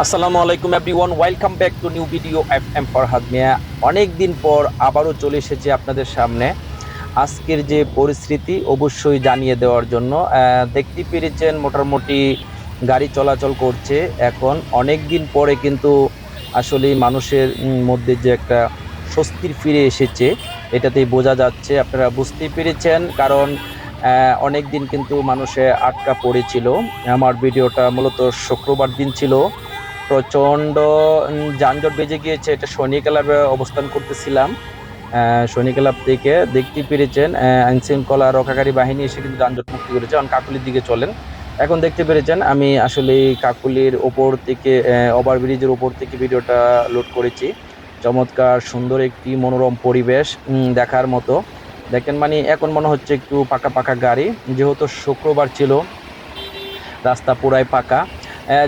আসসালামু আলাইকুম everyone, welcome back to new video F M Farhad Mia. অনেক দিন পর আবারও চলে এসেছি আপনাদের সামনে। আজকের যে পরিস্থিতি অবশ্যই জানিয়ে দেওয়ার জন্য দেখতে পেরেছেন মোটামুটি গাড়ি চলাচল করছে। এখন অনেক দিন পরে কিন্তু আসলে মানুষের মধ্যে যে একটা স্বস্তির ফিরে এসেছে, এটাতেই বোঝা যাচ্ছে। আপনারা বুঝতেই পেরেছেন, কারণ অনেক দিন কিন্তু মানুষে আটকা পড়েছিল। আমার ভিডিওটা মূলত শুক্রবার দিন ছিল। প্রচণ্ড যানজট বেজে গিয়েছে, এটা শনি ক্লাবে অবস্থান করতেছিলাম। শনি ক্লাব থেকে দেখতে পেরেছেন আইন শৃঙ্খলা রক্ষাকারী বাহিনী এসে কিন্তু যানজট মুক্তি করেছে, কারণ কাকুলির দিকে চলেন। এখন দেখতে পেরেছেন, আমি আসলে কাকুলির ওপর থেকে ওভারব্রিজের ওপর থেকে ভিডিওটা লোড করেছি। চমৎকার, সুন্দর একটি মনোরম পরিবেশ দেখার মতো। দেখেন মানে এখন মনে হচ্ছে একটু পাকা পাকা গাড়ি, যেহেতু শুক্রবার ছিল, রাস্তা পুরাই পাকা।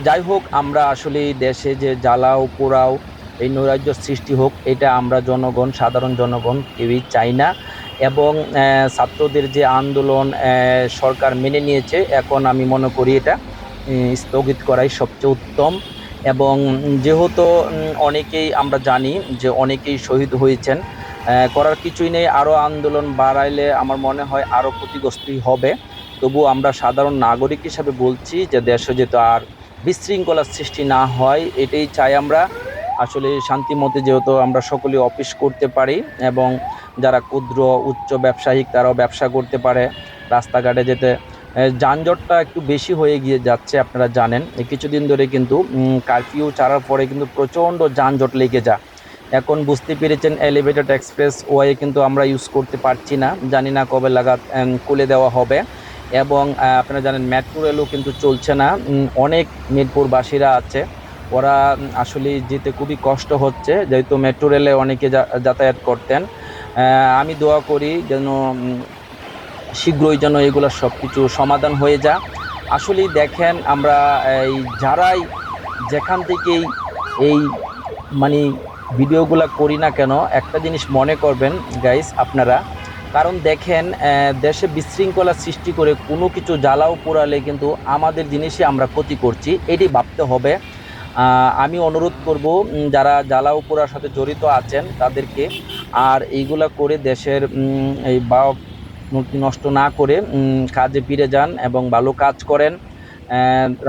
যাই হোক, আমরা আসলে দেশে যে জ্বালাও পোড়াও, এই নৈরাজ্য সৃষ্টি হোক, এটা আমরা জনগণ, সাধারণ জনগণ কেউই চাই না। এবং ছাত্রদের যে আন্দোলন সরকার মেনে নিয়েছে, এখন আমি মনে করি এটা স্থগিত করাই সবচেয়ে উত্তম। এবং যেহেতু অনেকেই আমরা জানি যে অনেকেই শহীদ হয়েছেন করার কিছুই নেই। আরও আন্দোলন বাড়াইলে আমার মনে হয় আরও ক্ষতিগ্রস্তই হবে। তবু আমরা সাধারণ নাগরিক হিসাবে বলছি যে দেশে যেহেতু আর বিশৃঙ্খলার সৃষ্টি না হয়, এটাই চাই আমরা। আসলে শান্তিমতে যেহেতু আমরা সকলে অফিস করতে পারি এবং যারা ক্ষুদ্র, উচ্চ ব্যবসায়িক তারাও ব্যবসা করতে পারে রাস্তাঘাটে যেতে। যানজটটা একটু বেশি হয়ে গিয়ে যাচ্ছে, আপনারা জানেন। কিছুদিন ধরে কিন্তু কারফিউ ছাড়ার পরে কিন্তু প্রচণ্ড যানজট লেগে যায়। এখন বুঝতে পেরেছেন এলিভেটেড এক্সপ্রেস ওয়ে কিন্তু আমরা ইউজ করতে পারছি না। জানি না কবে লাগাত খুলে দেওয়া হবে। এবং আপনারা জানেন মেট্রো রেলও কিন্তু চলছে না। অনেক মিরপুরবাসীরা আছে। ওরা আসলে যেতে খুবই কষ্ট হচ্ছে। যেহেতু মেট্রো রেলে অনেকে যাতায়াত করতেন। আমি দোয়া করি যেন শীঘ্রই যেন এগুলো সব কিছু সমাধান হয়ে যা। আসলেই দেখেন, আমরা, এই, যারাই যেখান থেকেই এই মানে ভিডিওগুলো করি না কেন, একটা জিনিস মনে করবেন গাইস আপনারা কারণ দেখেন দেশে বিশৃঙ্খলা সৃষ্টি করে কোনো কিছু জ্বালাও পোড়ালে কিন্তু আমাদের জিনিসে আমরা ক্ষতি করছি, এটি ভাবতে হবে। আমি অনুরোধ করব যারা জ্বালাও পোড়ার সাথে জড়িত আছেন তাদেরকে আর এইগুলা করে দেশের এই বা নষ্ট না করে কাজে ফিরে যান এবং ভালো কাজ করেন।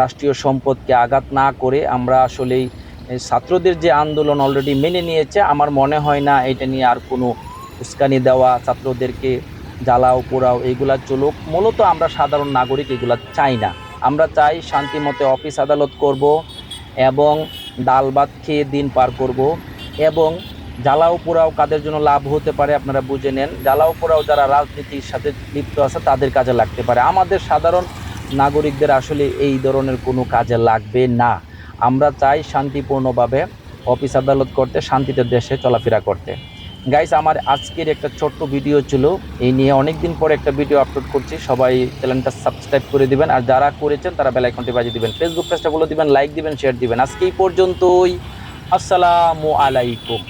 রাষ্ট্রীয় সম্পদকে আঘাত না করে আমরা আসলেই ছাত্রদের যে আন্দোলন অলরেডি মেনে নিয়েছে, আমার মনে হয় না এটা নিয়ে আর কোনো উস্কানি দেওয়া, ছাত্রদেরকে জ্বালাও, পোড়াও, এইগুলা চলুক। মূলত আমরা সাধারণ নাগরিক এগুলা চাই না। আমরা চাই শান্তি মতে অফিস আদালত করব এবং ডাল ভাত খেয়ে দিন পার করব এবং জ্বালাও, পোড়াও কাদের জন্য লাভ হতে পারে আপনারা বুঝে নেন। জ্বালাও, পোড়াও যারা রাজনীতির সাথে লিপ্ত আছে তাদের কাজে লাগতে পারে। আমাদের সাধারণ নাগরিকদের আসলে এই ধরনের কোনো কাজে লাগবে না। আমরা চাই শান্তিপূর্ণভাবে অফিস আদালত করতে, শান্তিতে দেশে চলাফেরা করতে। গাইস আমার আজকের একটা ছোট্ট ভিডিও ছিল। এই নিয়ে অনেক দিন পরে একটা ভিডিও আপলোড করছি। সবাই চ্যানেলটা সাবস্ক্রাইব করে দিবেন। আর যারা করেছেন, তারা বেল আইকনটি বাজিয়ে দিবেন। ফেসবুক পেজটা বলে দিবেন লাইক দিবেন শেয়ার দিবেন। আজকে এই পর্যন্তই। আসসালামু আলাইকুম।